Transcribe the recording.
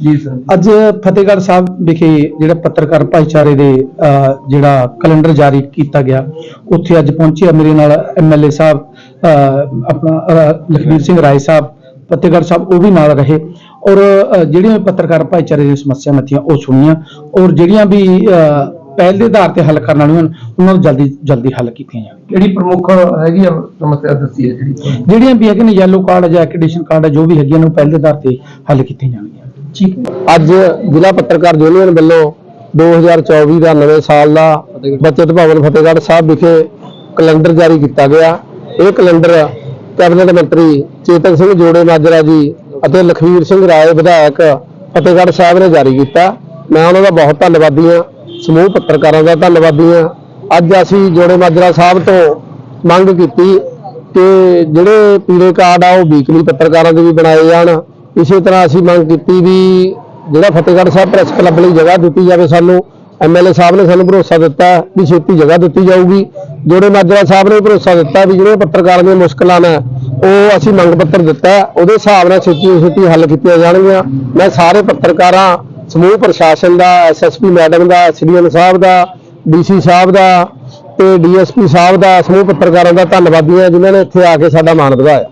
ਜੀ ਸਰ। ਅੱਜ ਫਤਿਹਗੜ੍ਹ ਸਾਹਿਬ ਵਿਖੇ ਜਿਹੜਾ ਪੱਤਰਕਾਰ ਭਾਈਚਾਰੇ ਦੇ ਅਹ, ਜਿਹੜਾ ਕੈਲੰਡਰ ਜਾਰੀ ਕੀਤਾ ਗਿਆ ਉੱਥੇ ਅੱਜ ਪਹੁੰਚੇ ਆ ਮੇਰੇ ਨਾਲ ਐਮਐਲਏ ਸਾਹਿਬ ਅਹ, ਆਪਣਾ ਅਹ, ਲਖਬੀਰ ਸਿੰਘ ਰਾਏ ਸਾਹਿਬ ਫਤਿਹਗੜ੍ਹ ਸਾਹਿਬ ਉਹ ਵੀ ਨਾਲ ਰਹੇ। ਔਰ ਅਹ, ਜਿਹੜੀਆਂ ਪੱਤਰਕਾਰ ਭਾਈਚਾਰੇ ਦੀਆਂ ਸਮੱਸਿਆਵਾਂ ਥੀਆਂ ਉਹ ਸੁਣੀਆਂ ਔਰ ਜਿਹੜੀਆਂ ਵੀ ਅਹ, ਪਹਿਲ ਦੇ ਆਧਾਰ ਤੇ ਹੱਲ ਕਰਨ ਵਾਲੀਆਂ ਹਨ, ਉਹਨਾਂ ਨੂੰ ਜਲਦੀ ਜਲਦੀ ਹੱਲ ਕੀਤੀਆਂ ਜਾਣ। ਕਿਹੜੀ ਪ੍ਰਮੁੱਖ ਹੈਗੀ ਆ ਸਮੱਸਿਆ ਦੱਸੀ ਹੈ ਜਿਹੜੀ ਜਿਹੜੀਆਂ ਵੀ ਹੈਗੇ ਨੇ ਯੈਲੋ ਕਾਰਡ ਜਾਂ ਐਕ੍ਰੈਡੀਸ਼ਨ ਕਾਰਡ ਹੈ ਜੋ ਵੀ ਹੈਗੀਆਂ ਨੇ ਉਹ ਪਹਿਲ ਦੇ ਆਧਾਰ ਤੇ ਹੱਲ ਕੀਤੀਆਂ ਜਾਣਗੀਆਂ। ਠੀਕ ਹੈ। ਅੱਜ ਜ਼ਿਲ੍ਹਾ ਪੱਤਰਕਾਰ ਯੂਨੀਅਨ ਵੱਲੋਂ 2024 ਦਾ ਨਵੇਂ ਸਾਲ ਦਾ ਬਚਤ ਭਵਨ ਫਤਿਹਗੜ੍ਹ ਸਾਹਿਬ ਵਿਖੇ ਕੈਲੰਡਰ ਜਾਰੀ ਕੀਤਾ ਗਿਆ। ਇਹ ਕੈਲੰਡਰ ਕੈਬਨਿਟ ਮੰਤਰੀ ਚੇਤਨ ਸਿੰਘ ਜੋੜੇ ਮਾਜਰਾ ਜੀ ਅਤੇ ਲਖਵੀਰ ਸਿੰਘ ਰਾਏ ਵਿਧਾਇਕ ਫਤਿਹਗੜ੍ਹ ਸਾਹਿਬ ਨੇ ਜਾਰੀ ਕੀਤਾ। ਮੈਂ ਉਹਨਾਂ ਦਾ ਬਹੁਤ ਧੰਨਵਾਦੀ ਹਾਂ। ਸਮੂਹ ਪੱਤਰਕਾਰਾਂ ਦਾ ਧੰਨਵਾਦੀ ਹਾਂ। ਅੱਜ ਅਸੀਂ ਜੋੜੇ ਮਾਜਰਾ ਸਾਹਿਬ ਤੋਂ ਮੰਗ ਕੀਤੀ ਕਿ ਜਿਹੜੇ ਪੀਲੇ ਕਾਰਡ ਆ, ਉਹ ਵੀਕਲੀ ਪੱਤਰਕਾਰਾਂ ਦੇ ਵੀ ਬਣਾਏ ਜਾਣ। ਇਸੇ ਤਰ੍ਹਾਂ ਅਸੀਂ ਮੰਗ ਕੀਤੀ ਵੀ ਜਿਹੜਾ ਫਤਿਹਗੜ੍ਹ ਸਾਹਿਬ ਪ੍ਰੈਸ ਕਲੱਬ ਲਈ ਜਗ੍ਹਾ ਦਿੱਤੀ ਜਾਵੇ ਸਾਨੂੰ ਐਮਐਲਏ ਸਾਹਿਬ ਨੇ ਸਾਨੂੰ ਭਰੋਸਾ ਦਿੱਤਾ ਵੀ ਛੇਤੀ ਜਗ੍ਹਾ ਦਿੱਤੀ ਜਾਊਗੀ। ਜੋੜੇ ਮਾਜਰਾ ਸਾਹਿਬ ਨੇ ਭਰੋਸਾ ਦਿੱਤਾ ਵੀ ਜਿਹੜੇ ਪੱਤਰਕਾਰਾਂ ਦੀਆਂ ਮੁਸ਼ਕਲਾਂ ਨੇ, ਉਹ ਅਸੀਂ ਮੰਗ ਪੱਤਰ ਦਿੱਤਾ। ਉਹਦੇ ਹਿਸਾਬ ਨਾਲ ਛੇਤੀ ਛੇਤੀ ਹੱਲ ਕੀਤੀਆਂ ਜਾਣਗੀਆਂ। ਮੈਂ ਸਾਰੇ ਪੱਤਰਕਾਰਾਂ ਸਮੂਹ ਪ੍ਰਸ਼ਾਸਨ ਦਾ ਐਸਐਸਪੀ ਮੈਡਮ ਦਾ ਐਸਡੀਐਮ ਸਾਹਿਬ ਦਾ ਡੀਸੀ ਸਾਹਿਬ ਦਾ ਤੇ ਡੀਐਸਪੀ ਸਾਹਿਬ ਦਾ ਸਮੂਹ ਪੱਤਰਕਾਰਾਂ ਦਾ ਧੰਨਵਾਦੀ ਹਾਂ, ਜਿਨ੍ਹਾਂ ਨੇ ਇੱਥੇ ਆ ਕੇ ਸਾਡਾ ਮਾਣ ਵਧਾਇਆ।